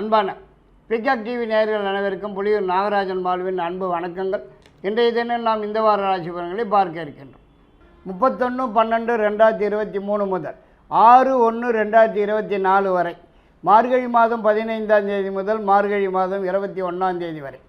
அன்பான peacock TV நேயர்கள் அனைவருக்கும் புலியூர் நாகராஜன் மாலுவின் அன்பு வணக்கங்கள். இன்றைய தினம் நாம் இந்த வார ராசி பலன்களை பார்க்க இருக்கின்றோம். முப்பத்தொன்று பன்னெண்டு ரெண்டாயிரத்தி இருபத்தி மூணு முதல் ஆறு ஒன்று ரெண்டாயிரத்தி இருபத்தி நாலு வரை. மார்கழி மாதம் பதினைந்தாம் தேதி முதல் மார்கழி மாதம் இருபத்தி ஒன்றாம் தேதி வரை.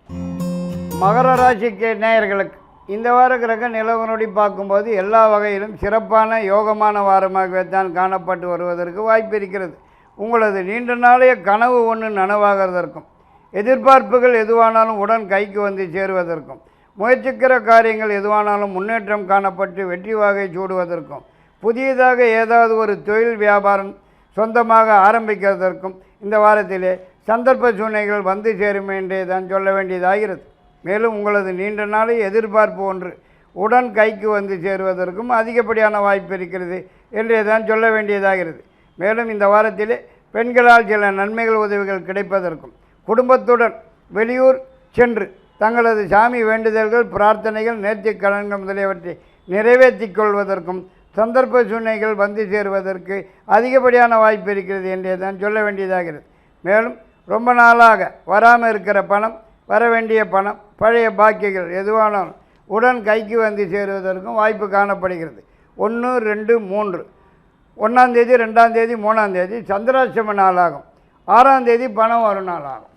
மகர ராசிக்கு நேயர்களுக்கு இந்த வார கிரக நிலவரப்படி பார்க்கும்போது எல்லா வகையிலும் சிறப்பான யோகமான வாரமாகவே தான் காணப்பட்டு வருவதற்கு வாய்ப்பு இருக்கிறது. உங்களது நீண்ட நாளைய கனவு ஒன்று நனவாகிறதற்கும் எதிர்பார்ப்புகள் எதுவானாலும் உடன் கைக்கு வந்து சேருவதற்கும் முயற்சிக்கிற காரியங்கள் எதுவானாலும் முன்னேற்றம் காணப்பட்டு வெற்றி வாகை சூடுவதற்கும் புதியதாக ஏதாவது ஒரு தொழில் வியாபாரம் சொந்தமாக ஆரம்பிக்கிறதற்கும் இந்த வாரத்திலே சந்தர்ப்ப சூழ்நிலைகள் வந்து சேரும் என்றே தான் சொல்ல வேண்டியதாகிறது. மேலும் உங்களது நீண்ட நாளை எதிர்பார்ப்பு ஒன்று உடன் கைக்கு வந்து சேருவதற்கும் அதிகப்படியான வாய்ப்பு இருக்கிறது என்றே தான் சொல்ல வேண்டியதாகிறது. மேலும் இந்த வாரத்திலே பெண்களால் சில நன்மைகள் உதவிகள் கிடைப்பதற்கும் குடும்பத்துடன் வெளியூர் சென்று தங்களது சாமி வேண்டுதல்கள் பிரார்த்தனைகள் நேர்த்திக் கடன்கள் முதலியவற்றை நிறைவேற்றிக் கொள்வதற்கும் சந்தர்ப்ப சூழ்நிலைகள் வந்து சேருவதற்கு அதிகப்படியான வாய்ப்பு இருக்கிறது என்றே தான் சொல்ல வேண்டியதாகிறது. மேலும் ரொம்ப நாளாக வராமல் இருக்கிற பணம் வர வேண்டிய பணம் பழைய பாக்கியங்கள் எதுவானாலும் உடன் கைக்கு வந்து சேருவதற்கும் வாய்ப்பு காணப்படுகிறது. ஒன்று ரெண்டு மூன்று ஒன்றாந்தேதி ரெண்டாந்தேதி மூணாந்தேதி சந்திராஷ்டம நாள் ஆகும் ஆறாந்தேதி பணம் வரும் நாள் ஆகும்